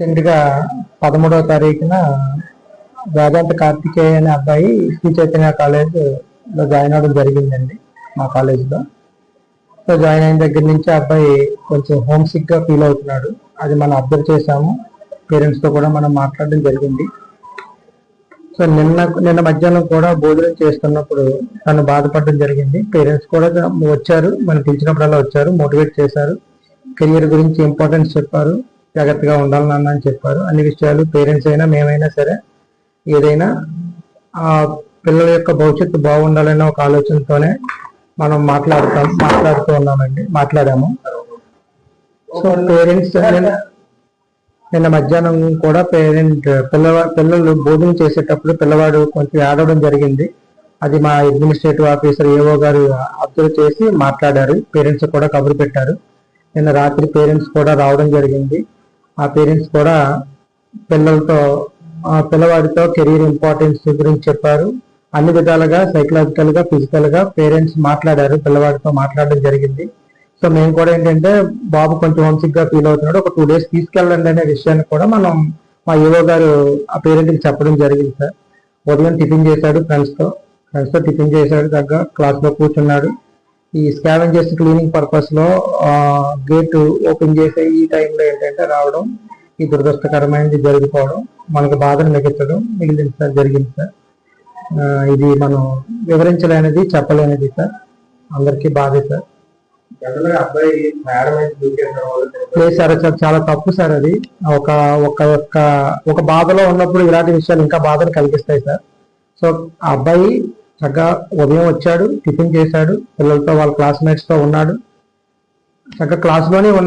రీసెంట్గా పదమూడవ తారీఖున వేదాంత కార్తికేయ అనే అబ్బాయి శ్రీ చైతన్య కాలేజ్లో జాయిన్ అవ్వడం జరిగిందండి మా కాలేజ్లో. సో జాయిన్ అయిన దగ్గర నుంచి ఆ అబ్బాయి కొంచెం హోమ్ సిక్గా ఫీల్ అవుతున్నాడు. అది మనం అబ్జర్వ్ చేసాము పేరెంట్స్తో కూడా మనం మాట్లాడడం జరిగింది. సో నిన్న నిన్న మధ్యాహ్నం కూడా భోజనం చేస్తున్నప్పుడు తను బాధపడడం జరిగింది. పేరెంట్స్ కూడా వచ్చారు. మనం పిలిచినప్పుడల్లా వచ్చారు. మోటివేట్ చేశారు. కెరియర్ గురించి ఇంపార్టెన్స్ చెప్పారు. జాగ్రత్తగా ఉండాలి నాన్న అని చెప్పారు. అన్ని విషయాలు పేరెంట్స్ అయినా మేమైనా సరే ఏదైనా ఆ పిల్లల యొక్క భవిష్యత్తు బాగుండాలనే ఒక ఆలోచనతోనే మనం మాట్లాడుతాం మాట్లాడుతూ ఉన్నామండి. మాట్లాడాము. సో పేరెంట్స్ నిన్న మధ్యాహ్నం కూడా పేరెంట్ పిల్లవా పిల్లలు భోజనం చేసేటప్పుడు పిల్లవాడు కొంచెం ఏడవడం జరిగింది. అది మా అడ్మినిస్ట్రేటివ్ ఆఫీసర్ ఏవో గారు అబ్జర్వ్ చేసి మాట్లాడారు. పేరెంట్స్ కూడా కబురు పెట్టారు. నిన్న రాత్రి పేరెంట్స్ కూడా రావడం జరిగింది. ఆ పేరెంట్స్ కూడా పిల్లలతో ఆ పిల్లవాడితో కెరీర్ ఇంపార్టెన్స్ గురించి చెప్పారు. అన్ని విధాలుగా సైకలాజికల్గా ఫిజికల్గా పేరెంట్స్ మాట్లాడారు పిల్లవాడితో మాట్లాడడం జరిగింది. సో మేము కూడా ఏంటంటే బాబు కొంచెం హోమ్సిక్గా ఫీల్ అవుతున్నాడు ఒక టూ డేస్ తీసుకెళ్ళండి అనే విషయాన్ని కూడా మనం మా యువ గారు ఆ పేరెంట్కి చెప్పడం జరిగింది సార్. ఉదయం టిఫిన్ చేశాడు ఫ్రెండ్స్తో ఫ్రెండ్స్తో టిఫిన్ చేశాడు తగ్గ క్లాస్లో కూర్చున్నాడు. ఈ స్కావెంజర్స్ క్లీనింగ్ పర్పస్లో గేట్ ఓపెన్ చేసే ఈ టైంలో ఏంటంటే రావడం ఈ దురదృష్టకరమైనది జరిగిపోవడం మనకు బాధను మిగించడం మిగిలింది సార్ జరిగింది సార్. ఇది మనం వివరించలేనిది చెప్పలేనిది సార్. అందరికీ బాధే సార్. లేదు సార్ సార్ చాలా తప్పు సార్ అది. ఒక ఒక ఒక ఒక బాధలో ఉన్నప్పుడు ఇలాంటి విషయాలు ఇంకా బాధను కలిగిస్తాయి సార్. సో ఆ అబ్బాయి చక్కగా ఉదయం వచ్చాడు టిఫిన్ చేశాడు పిల్లలతో వాళ్ళ క్లాస్మేట్స్తో ఉన్నాడు. చక్కగా క్లాస్లోనే ఉన్నాడు